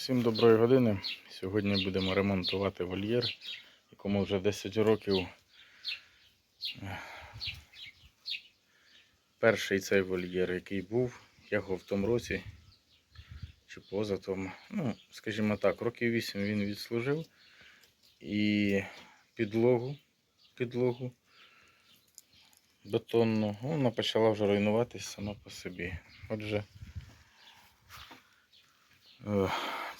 Всім доброї години. Сьогодні будемо ремонтувати вольєр, якому вже 10 років. Перший цей вольєр, який був, я його в тому році чи поза тому, ну, скажімо так, років 8 він відслужив. І підлогу, підлогу бетонну, вона почала вже руйнуватись сама по собі. Отже, Е,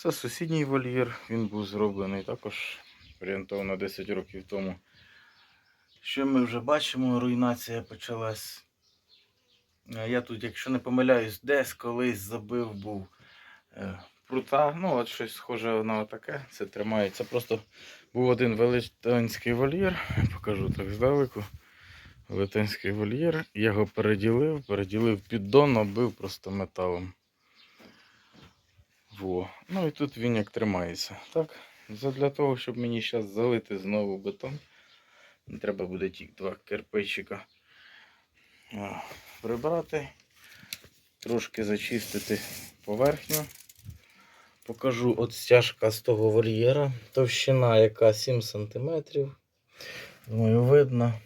Це сусідній вольєр, він був зроблений також орієнтовно 10 років тому. Що ми вже бачимо, руйнація почалась. Е, Я тут, якщо не помиляюсь, десь колись забив був е, прута. Ну, от щось схоже на таке. Це тримається. Просто був один велетенський вольєр, покажу так здалеку. Велетенський вольєр. Я його переділив, переділив піддон, набив просто металом. Во. Ну і тут він як тримається. Так? Для того, щоб мені зараз залити знову бетон, треба буде ті два кирпичика прибрати, трошки зачистити поверхню. Покажу от стяжка з того вольєра. Товщина яка 7 см. Думаю, видно.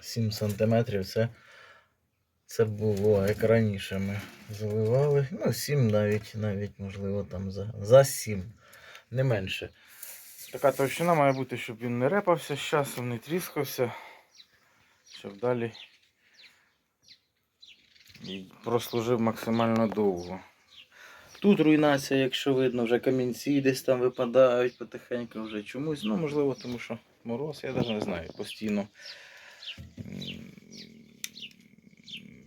7 см це це було, як раніше ми заливали. Ну, 7 навіть, навіть можливо, там за, за 7, не менше. Така товщина має бути, щоб він не репався з часом, не тріскався, щоб далі і прослужив максимально довго. Тут руйнація, якщо видно, вже камінці десь там випадають потихеньку вже чомусь. Ну, можливо, тому що мороз, я навіть не знаю, постійно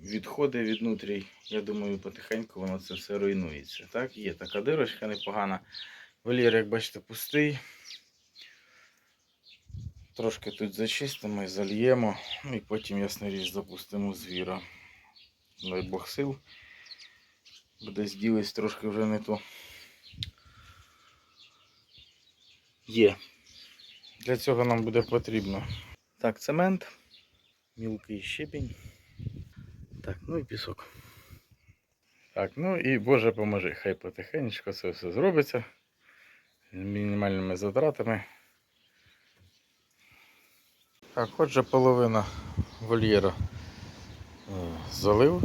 відходи від нутрій. Я думаю, потихеньку воно це все руйнується. Так, є така дирочка непогана. Вольєр, як бачите, пустий. Трошки тут зачистимо і зальємо. Ну і потім, ясна річ, запустимо звіра. Дай Бог сил. Буде зділись трошки вже не то. Є. Для цього нам буде потрібно. Так, цемент, мілкий щебінь. Так, ну і пісок. Так, ну і Боже поможи. Хай потихеньку це все зробиться. З мінімальними затратами. Так, отже, половина вольєра е, залив.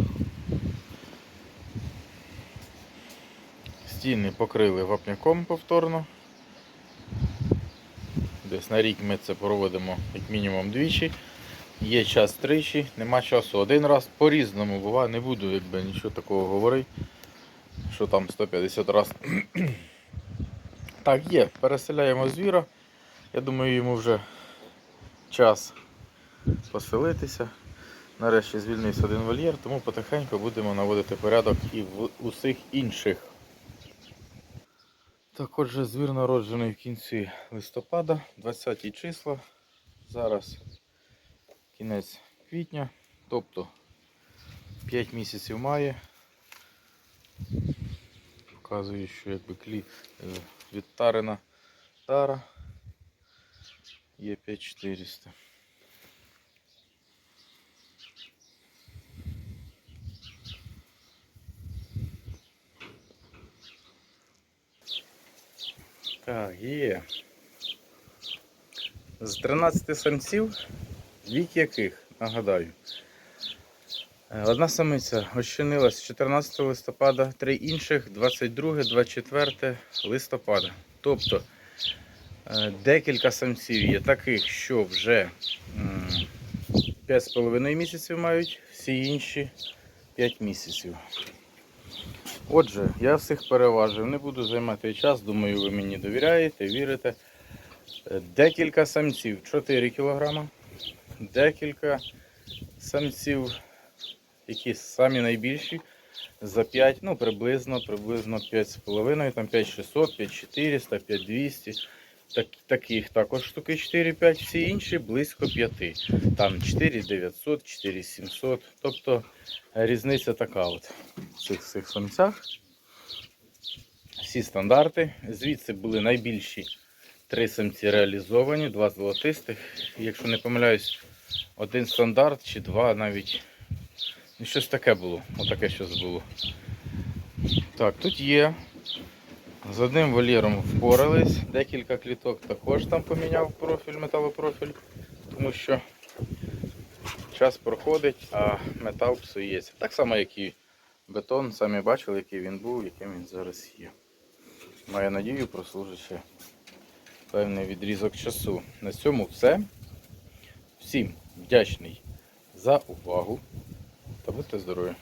Стіни покрили вапняком повторно. Десь на рік ми це проводимо як мінімум двічі. Є час тричі, нема часу один раз. По-різному буває, не буду якби нічого такого говорити, що там 150 разів. Так, є, переселяємо звіра. Я думаю, йому вже час поселитися. Нарешті звільнився один вольєр, тому потихеньку будемо наводити порядок і в усіх інших. Так, отже, звір народжений в кінці листопада, 20 числа. Зараз кінець квітня, тобто 5 місяців має. Показую, що якби клі е, відтарена тара є 5400. Так, є. З 13 самців, вік яких, нагадаю. Е, Одна самиця ощинилась 14 листопада, три інших 22, 24 листопада. Тобто е, декілька самців є таких, що вже 5,5 місяців мають, всі інші 5 місяців. Отже, я всіх переважив, не буду займати час, думаю, ви мені довіряєте, вірите. Е, Декілька самців 4 кг, декілька самців, які самі найбільші, за 5, ну приблизно, приблизно 5,5, там 5600, 5400, 5200. Так, таких також штуки 4-5, всі інші близько 5. Там 4900, 4700. Тобто різниця така от в цих, цих самцях. Всі стандарти. Звідси були найбільші три самці реалізовані, два золотистих. Якщо не помиляюсь, один стандарт чи два навіть. Ну, щось таке було. Отаке щось було. Так, тут є З одним вольєром впорались, декілька кліток також там поміняв профіль, металопрофіль, тому що час проходить, а метал псується. Так само, як і бетон, самі бачили, який він був, яким він зараз є. Маю надію, прослужить ще певний відрізок часу. На цьому все. Всім вдячний за увагу та будьте здорові!